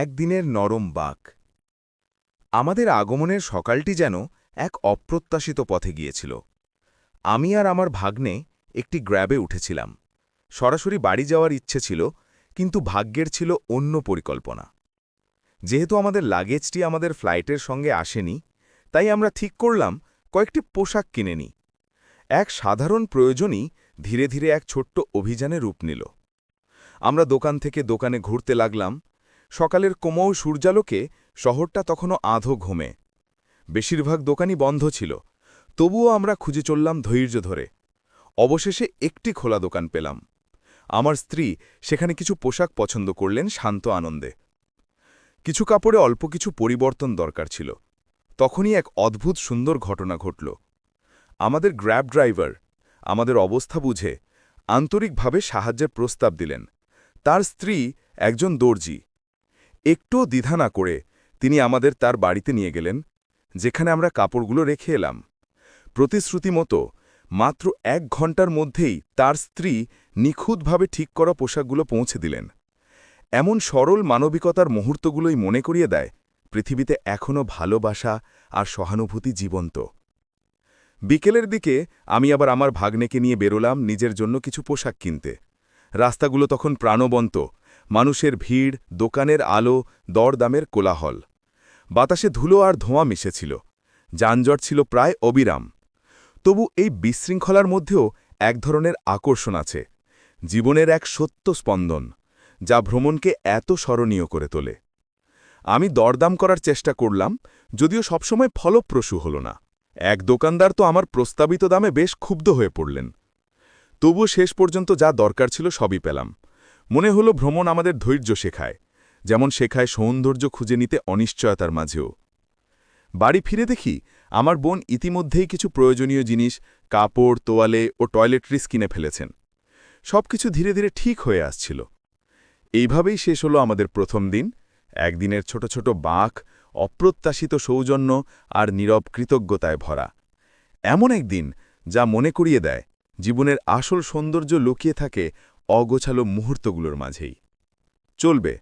একদিনের নরম বাক আমাদের আগমনের সকালটি যেন এক অপ্রত্যাশিত পথে গিয়েছিল। আমি আর আমার ভাগ্নে একটি গ্র্যাবে উঠেছিলাম। সরাসরি বাড়ি যাওয়ার ইচ্ছে ছিল, কিন্তু ভাগ্যের ছিল অন্য পরিকল্পনা। যেহেতু আমাদের লাগেজটি আমাদের ফ্লাইটের সঙ্গে আসেনি, তাই আমরা ঠিক করলাম কয়েকটি পোশাক কিনে নিই এক সাধারণ প্রয়োজনই ধীরে ধীরে এক ছোট্ট অভিযানে রূপ নিল। আমরা দোকান থেকে দোকানে ঘুরতে লাগলাম সকালের কোমৌ সূর্যালোকে শহরটা তখনও আধো ঘুমে। বেশিরভাগ দোকানই বন্ধ ছিল, তবুও আমরা খুঁজে চললাম ধৈর্য ধরে। অবশেষে একটি খোলা দোকান পেলাম। আমার স্ত্রী সেখানে কিছু পোশাক পছন্দ করলেন শান্ত আনন্দে। কিছু কাপড়ে অল্প কিছু পরিবর্তন দরকার ছিল। তখনই এক অদ্ভুত সুন্দর ঘটনা ঘটল। আমাদের গ্র্যাব ড্রাইভার আমাদের অবস্থা বুঝে আন্তরিকভাবে সাহায্যের প্রস্তাব দিলেন। তার স্ত্রী একজন দর্জি। একটুও দ্বিধা না করে তিনি আমাদের তার বাড়িতে নিয়ে গেলেন, যেখানে আমরা কাপড়গুলো রেখে এলাম। প্রতিশ্রুতি মতো মাত্র এক ঘণ্টার মধ্যেই তার স্ত্রী নিখুঁতভাবে ঠিক করা পোশাকগুলো পৌঁছে দিলেন। এমন সরল মানবিকতার মুহূর্তগুলোই মনে করিয়ে দেয় পৃথিবীতে এখনও ভালোবাসা আর সহানুভূতি জীবন্ত। বিকেলের দিকে আমি আবার আমার ভাগ্নেকে নিয়ে বেরোলাম নিজের জন্য কিছু পোশাক কিনতে। রাস্তাগুলো তখন প্রাণবন্ত মানুষের ভিড়, দোকানের আলো, দরদামের কোলাহল। বাতাসে ধুলো আর ধোঁয়া মিশেছিল। যানজট ছিল প্রায় অবিরাম। তবু এই বিশৃঙ্খলার মধ্যেও এক ধরনের আকর্ষণ আছে, জীবনের এক সত্য স্পন্দন, যা ভ্রমণকে এত স্মরণীয় করে তোলে। আমি দরদাম করার চেষ্টা করলাম, যদিও সবসময় ফলপ্রসূ হল না। এক দোকানদার তো আমার প্রস্তাবিত দামে বেশ ক্ষুব্ধ হয়ে পড়লেন। তবুও শেষ পর্যন্ত যা দরকার ছিল সবই পেলাম। মনে হলো ভ্রমণ আমাদের ধৈর্য শেখায়, যেমন শেখায় সৌন্দর্য খুঁজে নিতে অনিশ্চয়তার মাঝেও। বাড়ি ফিরে দেখি, আমার বোন ইতিমধ্যেই কিছু প্রয়োজনীয় জিনিস, কাপড়, তোয়ালে ও টয়লেট্রিস কিনে ফেলেছেন। সবকিছু ধীরে ধীরে ঠিক হয়ে আসছিল। এইভাবেই শেষ হলো আমাদের প্রথম দিন, একদিনের ছোট ছোট বাঁক, অপ্রত্যাশিত সৌজন্য আর নীরব কৃতজ্ঞতায় ভরা। এমন একদিন যা মনে করিয়ে দেয়, জীবনের আসল সৌন্দর্য লুকিয়ে থাকে অগোছালো মুহূর্তগুলোর মাঝেই। চলবে।